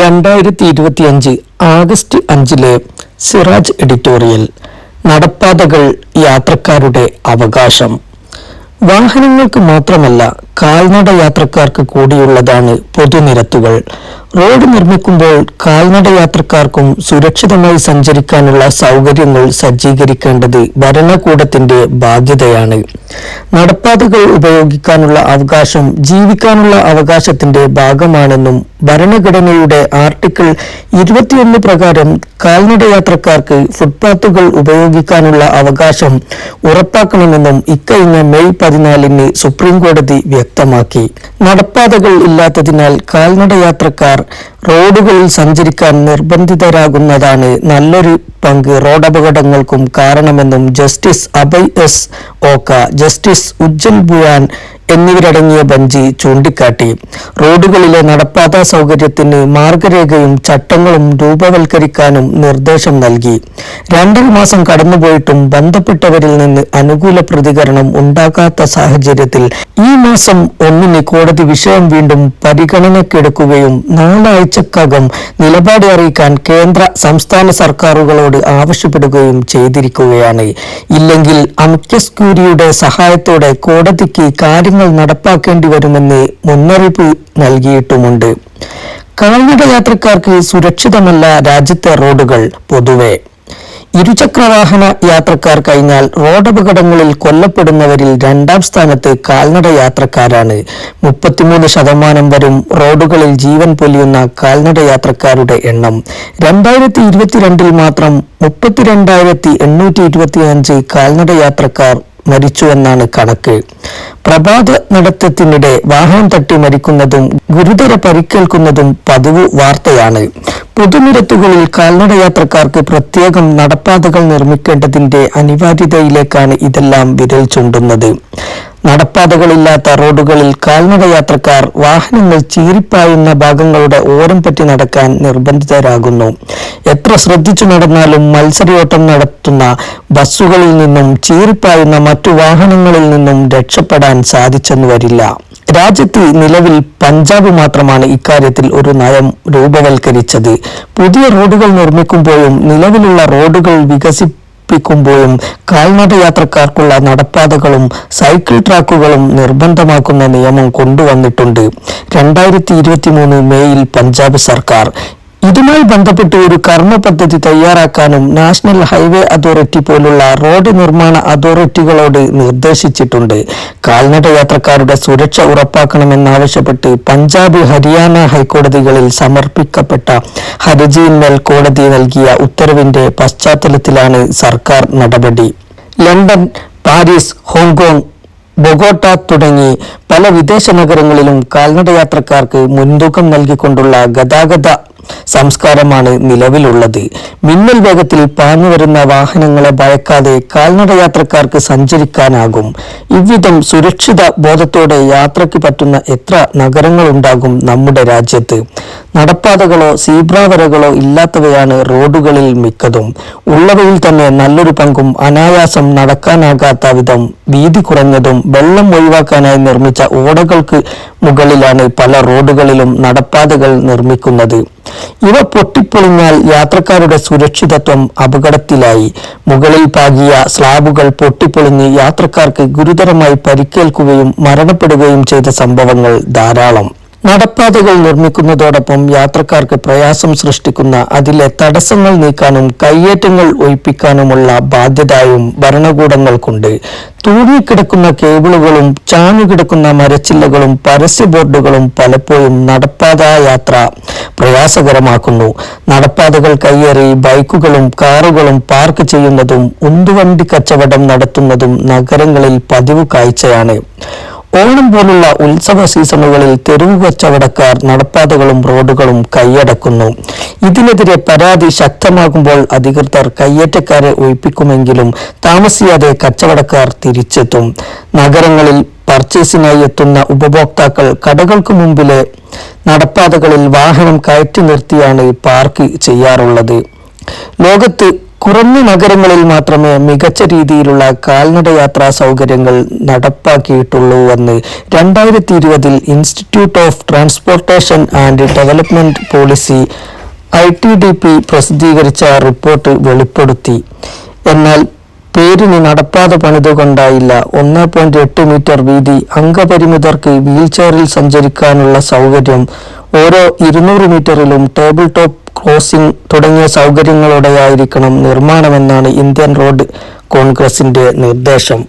രണ്ടായിരത്തി ഇരുപത്തിയഞ്ച് ആഗസ്റ്റ് അഞ്ചിലെ സിറാജ് എഡിറ്റോറിയൽ നടപ്പാതകൾ യാത്രക്കാരുടെ അവകാശം. വാഹനങ്ങൾക്ക് മാത്രമല്ല കാൽനട യാത്രക്കാർക്ക് കൂടിയുള്ളതാണ് പൊതുനിരത്തുകൾ. റോഡ് നിർമ്മിക്കുമ്പോൾ കാൽനട യാത്രക്കാർക്കും സുരക്ഷിതമായി സഞ്ചരിക്കാനുള്ള സൗകര്യങ്ങൾ സജ്ജീകരിക്കേണ്ടത് ഭരണകൂടത്തിന്റെ ബാധ്യതയാണ്. നടപ്പാതകൾ ഉപയോഗിക്കാനുള്ള അവകാശം ജീവിക്കാനുള്ള അവകാശത്തിന്റെ ഭാഗമാണെന്നും ഭരണഘടനയുടെ ആർട്ടിക്കിൾ ഇരുപത്തിയൊന്ന് പ്രകാരം കാൽനട യാത്രക്കാർക്ക് ഫുട്പാത്തുകൾ ഉപയോഗിക്കാനുള്ള അവകാശം ഉറപ്പാക്കണമെന്നും ഇക്കഴിഞ്ഞ മെയ് പതിനാലിന് സുപ്രീം കോടതി വ്യക്തമാക്കി. നടപ്പാതകൾ ഇല്ലാത്തതിനാൽ കാൽനടയാത്രക്കാർ റോഡുകളിൽ സഞ്ചരിക്കാൻ നിർബന്ധിതരാകുന്നതാണ് നല്ലൊരു പങ്ക്. റോഡപകടങ്ങൾക്കും കാരണമെന്നും justice Abhay S Oka justice Ujjal Bhuyan എന്നിവരടങ്ങിയ ബെഞ്ച് ചൂണ്ടിക്കാട്ടി. റോഡുകളിലെ നടപ്പാത സൗകര്യത്തിന് മാർഗരേഖയും ചട്ടങ്ങളും രൂപവൽക്കരിക്കാനും നിർദ്ദേശം നൽകി. രണ്ടര മാസം കടന്നുപോയിട്ടും ബന്ധപ്പെട്ടവരിൽ നിന്ന് അനുകൂല പ്രതികരണം ഉണ്ടാകാത്ത സാഹചര്യത്തിൽ ഈ മാസം ഒന്നിന് കോടതി വിഷയം വീണ്ടും പരിഗണനക്കെടുക്കുകയും നാലാഴ്ചക്കകം നിലപാട് അറിയിക്കാൻ കേന്ദ്ര സംസ്ഥാന സർക്കാരുകളോട് ആവശ്യപ്പെടുകയും ചെയ്തിരിക്കുകയാണ്. ഇല്ലെങ്കിൽ അമിക്കസ് ക്യൂരിയുടെ സഹായത്തോടെ കോടതിക്ക് കാര്യങ്ങൾ നടപ്പാക്കേണ്ടി വരുമെന്ന് മുന്നറിയിപ്പ് നൽകിയിട്ടുമുണ്ട്. കാൽനട യാത്രക്കാർക്ക് സുരക്ഷിതമല്ല രാജ്യത്തെ റോഡുകൾ പൊതുവെ. ഇരുചക്രവാഹന യാത്രക്കാർ കഴിഞ്ഞാൽ റോഡപകടങ്ങളിൽ കൊല്ലപ്പെടുന്നവരിൽ രണ്ടാം സ്ഥാനത്ത് കാൽനട യാത്രക്കാരാണ്. മുപ്പത്തിമൂന്ന് ശതമാനം വരും റോഡുകളിൽ ജീവൻ പൊലിയുന്ന കാൽനട യാത്രക്കാരുടെ എണ്ണം. രണ്ടായിരത്തി ഇരുപത്തിരണ്ടിൽ മാത്രം മുപ്പത്തിരണ്ടായിരത്തി എണ്ണൂറ്റി ഇരുപത്തിയഞ്ച് കാൽനട യാത്രക്കാർ മരിച്ചുവെന്നാണ് കണക്ക്. പ്രഭാത നടത്തത്തിനിടെ വാഹനം തട്ടി മരിക്കുന്നതും ഗുരുതര പരിക്കേൽക്കുന്നതും പതിവ് വാർത്തയാണ്. പൊതുനിരത്തുകളിൽ കാൽനട യാത്രക്കാർക്ക് പ്രത്യേകം നടപ്പാതകൾ നിർമ്മിക്കേണ്ടതിന്റെ അനിവാര്യതയിലേക്കാണ് ഇതെല്ലാം വിരൽ ചൂണ്ടുന്നത്. നടപ്പാതകളില്ലാത്ത റോഡുകളിൽ കാൽനട യാത്രക്കാർ വാഹനങ്ങൾ ചീരിപ്പായുന്ന ഭാഗങ്ങളുടെ ഓരം പറ്റി നടക്കാൻ നിർബന്ധിതരാകുന്നു. എത്ര ശ്രദ്ധിച്ചു നടന്നാലും മത്സരയോട്ടം നടത്തുന്ന ബസ്സുകളിൽ നിന്നും ചീരിപ്പായുന്ന മറ്റു വാഹനങ്ങളിൽ നിന്നും രക്ഷപ്പെടാൻ സാധിച്ചെന്നു വരില്ല. രാജ്യത്ത് നിലവിൽ പഞ്ചാബ് മാത്രമാണ് ഇക്കാര്യത്തിൽ ഒരു നയം രൂപവൽക്കരിച്ചത്. പുതിയ റോഡുകൾ നിർമ്മിക്കുമ്പോഴും നിലവിലുള്ള റോഡുകൾ വികസി പ്പിക്കുമ്പോഴും കാൽനട യാത്രക്കാർക്കുള്ള നടപ്പാതകളും സൈക്കിൾ ട്രാക്കുകളും നിർബന്ധമാക്കുന്ന നിയമം കൊണ്ടുവന്നിട്ടുണ്ട്. രണ്ടായിരത്തി ഇരുപത്തി മൂന്ന് മേയിൽ പഞ്ചാബ് സർക്കാർ ഇതുമായി ബന്ധപ്പെട്ട് ഒരു കർമ്മ പദ്ധതി തയ്യാറാക്കാനും നാഷണൽ ഹൈവേ അതോറിറ്റി പോലുള്ള റോഡ് നിർമ്മാണ അതോറിറ്റികളോട് നിർദ്ദേശിച്ചിട്ടുണ്ട്. കാൽനട യാത്രക്കാരുടെ സുരക്ഷ ഉറപ്പാക്കണമെന്നാവശ്യപ്പെട്ട് പഞ്ചാബ് ഹരിയാന ഹൈക്കോടതികളിൽ സമർപ്പിക്കപ്പെട്ട ഹർജിയിന്മേൽ കോടതി നൽകിയ ഉത്തരവിന്റെ പശ്ചാത്തലത്തിലാണ് സർക്കാർ നടപടി. ലണ്ടൻ പാരീസ് ഹോങ്കോങ് ബൊഗോട്ട തുടങ്ങി പല വിദേശ നഗരങ്ങളിലും കാൽനട യാത്രക്കാർക്ക് മുൻതൂക്കം നൽകിക്കൊണ്ടുള്ള ഗതാഗത സംസ്കാരമാണ് നിലവിലുള്ളത്. മിന്നൽ വേഗത്തിൽ പാഞ്ഞു വരുന്ന വാഹനങ്ങളെ ഭയക്കാതെ കാൽനട യാത്രക്കാർക്ക് സഞ്ചരിക്കാനാകും. ഇவ்விധം സുരക്ഷിത ബോധത്തോടെ യാത്രയ്ക്ക് പറ്റുന്ന എത്ര നഗരങ്ങളുണ്ടാകും നമ്മുടെ രാജ്യത്ത്. നടപ്പാതകളോ സീബ്രാവരകളോ ഇല്ലാത്തവയാണ് റോഡുകളിൽ മിക്കതും. ഉള്ളവയിൽ തന്നെ നല്ലൊരു പങ്കും അനായാസം നടക്കാനാകാത്ത വിധം വീതി കുറഞ്ഞതും വെള്ളം ഒഴിവാക്കാനായി നിർമ്മിച്ച ഓടകൾക്ക് മുകളിലാണ് പല റോഡുകളിലും നടപ്പാതകൾ നിർമ്മിക്കുന്നത്. ഇവ പൊട്ടിപ്പൊളിഞ്ഞാൽ യാത്രക്കാരുടെ സുരക്ഷിതത്വം അപകടത്തിലായി. മുകളിൽ പാകിയ സ്ലാബുകൾ പൊട്ടിപ്പൊളിഞ്ഞ് യാത്രക്കാർക്ക് ഗുരുതരമായി പരിക്കേൽക്കുകയും മരണപ്പെടുകയും ചെയ്ത സംഭവങ്ങൾ ധാരാളം. നടപ്പാതകൾ നിർമ്മിക്കുന്നതോടൊപ്പം യാത്രക്കാർക്ക് പ്രയാസം സൃഷ്ടിക്കുന്ന അതിലെ തടസ്സങ്ങൾ നീക്കാനും കയ്യേറ്റങ്ങൾ ഒഴിപ്പിക്കാനുമുള്ള ബാധ്യതയും ഭരണകൂടങ്ങൾക്കുണ്ട്. തൂങ്ങിക്കിടക്കുന്ന കേബിളുകളും ചാഞ്ഞുകിടക്കുന്ന മരച്ചില്ലകളും പരസ്യ ബോർഡുകളും പലപ്പോഴും നടപ്പാത യാത്ര പ്രയാസകരമാക്കുന്നു. നടപ്പാതകൾ കയ്യേറി ബൈക്കുകളും കാറുകളും പാർക്ക് ചെയ്യുന്നതും ഉന്തുവണ്ടി കച്ചവടം നടത്തുന്നതും നഗരങ്ങളിൽ പതിവ് കാഴ്ചയാണ്. ഓണം പോലുള്ള ഉത്സവ സീസണുകളിൽ തെരുവ് കച്ചവടക്കാർ നടപ്പാതകളും റോഡുകളും കൈയടക്കുന്നു. ഇതിനെതിരെ പരാതി ശക്തമാകുമ്പോൾ അധികൃതർ കയ്യേറ്റക്കാരെ ഒഴിപ്പിക്കുമെങ്കിലും താമസിയാതെ കച്ചവടക്കാർ തിരിച്ചെത്തും. നഗരങ്ങളിൽ പർച്ചേസിനായി എത്തുന്ന ഉപഭോക്താക്കൾ കടകൾക്ക് മുമ്പിലെ നടപ്പാതകളിൽ വാഹനം കയറ്റി നിർത്തിയാണ് പാർക്ക് ചെയ്യാറുള്ളത്. ലോകത്ത് കുറഞ്ഞ നഗരങ്ങളിൽ മാത്രമേ മികച്ച രീതിയിലുള്ള കാൽനടയാത്രാ സൗകര്യങ്ങൾ നടപ്പാക്കിയിട്ടുള്ളൂ എന്ന് രണ്ടായിരത്തി ഇരുപതിൽ institute of transportation and development policy I T D P പ്രസിദ്ധീകരിച്ച റിപ്പോർട്ട് വെളിപ്പെടുത്തി. എന്നാൽ പേരിന് നടപ്പാത പണിതുകൊണ്ടായില്ല ഒന്ന് പോയിന്റ് എട്ട് മീറ്റർ വീതി അംഗപരിമിതർക്ക് വീൽചെയറിൽ സഞ്ചരിക്കാനുള്ള സൗകര്യം ഓരോ ഇരുന്നൂറ് മീറ്ററിലും ടേബിൾ ടോപ്പ് ക്രോസിംഗ് തുടങ്ങിയ സൗകര്യങ്ങളോടെയായിരിക്കണം നിർമ്മാണമെന്നാണ് ഇന്ത്യൻ റോഡ് കോൺഗ്രസിന്റെ നിർദ്ദേശം.